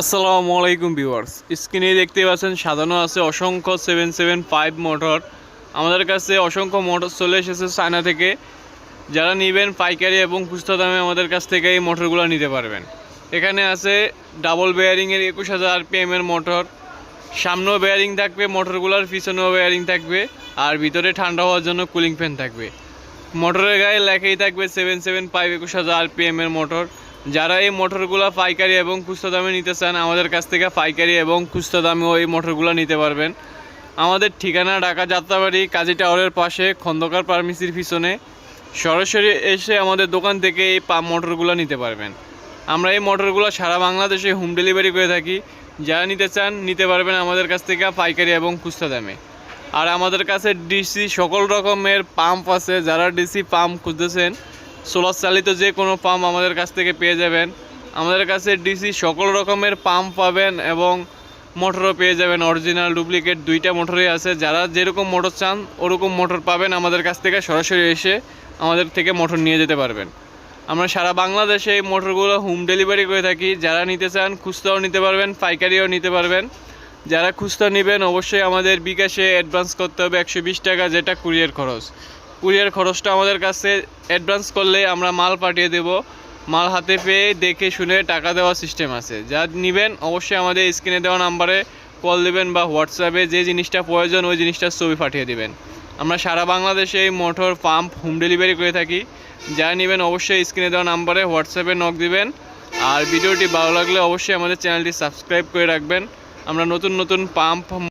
আসসালামু আলাইকুম ভিউয়ার্স। স্ক্রিনে দেখতে পাচ্ছেন সাজানো আছে অসংখ্য সেভেন সেভেন ফাইভ মোটর। আমাদের কাছে অসংখ্য মোটর চলে এসেছে চায়না থেকে। যারা নেবেন পাইকারি এবং খুচরা দামে আমাদের কাছ থেকে এই মোটরগুলো নিতে পারবেন। এখানে আছে ডাবল বেয়ারিংয়ের একুশ হাজার আরপিএমের মোটর। সামনেও বেয়ারিং থাকবে, মোটরগুলোর পিছনেও বেয়ারিং থাকবে আর ভিতরে ঠান্ডা হওয়ার জন্য কুলিং ফ্যান থাকবে। মোটরের গায়ে লেখাই থাকবে সেভেন সেভেন ফাইভ একুশ হাজার আরপিএম এর মোটর। যারা এই মোটরগুলো পাইকারি এবং খুচরা দামে নিতে চান, আমাদের কাছ থেকে পাইকারি এবং খুচরা দামেও এই মোটরগুলো নিতে পারবেন। আমাদের ঠিকানা ঢাকা যাত্রাবাড়ি, কাজী টাওয়ারের পাশে, খন্দকার ফার্মেসির পিছনে। সরাসরি এসে আমাদের দোকান থেকে এই পাম্প মোটরগুলো নিতে পারবেন। আমরা এই মোটরগুলো সারা বাংলাদেশে হোম ডেলিভারি করে থাকি। যারা নিতে চান, নিতে পারবেন আমাদের কাছ থেকে পাইকারি এবং খুচরা দামে। আর আমাদের কাছে ডিসি সকল রকমের পাম্প আছে। যারা ডিসি পাম্প খুঁজতেছেন সোলার চালিত যে কোনো পাম্প আমাদের কাছ থেকে পেয়ে যাবেন। আমাদের কাছে ডিসি সকল রকমের পাম্প পাবেন এবং মোটরও পেয়ে যাবেন। অরিজিনাল ডুপ্লিকেট দুইটা মোটরই আছে। যারা যেরকম মোটর চান, ওরকম মোটর পাবেন আমাদের কাছ থেকে। সরাসরি এসে আমাদের থেকে মোটর নিয়ে যেতে পারবেন। আমরা সারা বাংলাদেশে এই মোটরগুলো হোম ডেলিভারি করে থাকি। যারা নিতে চান, খুচরাও নিতে পারবেন, পাইকারিও নিতে পারবেন। যারা খুচরা নেবেন, অবশ্যই আমাদের বিকাশে অ্যাডভান্স করতে হবে। একশো বিশ টাকা যেটা কুরিয়ার খরচ। কুরিয়ার খরচটা আমাদের কাছে অ্যাডভান্স করলে আমরা মাল পাঠিয়ে দেব। মাল হাতে পেয়ে দেখে শুনে টাকা দেওয়ার সিস্টেম আছে। যা নেবেন অবশ্যই আমাদের স্ক্রিনে দেওয়া নাম্বারে কল দেবেন বা হোয়াটসঅ্যাপে যে জিনিসটা প্রয়োজন, ওই জিনিসটার ছবি পাঠিয়ে দেবেন। আমরা সারা বাংলাদেশে এই মোটর পাম্প হোম ডেলিভারি করে থাকি। যা নেবেন অবশ্যই স্ক্রিনে দেওয়া নাম্বারে হোয়াটসঅ্যাপে নক দিবেন। আর ভিডিওটি ভালো লাগলে অবশ্যই আমাদের চ্যানেলটি সাবস্ক্রাইব করে রাখবেন। আমরা নতুন নতুন পাম্প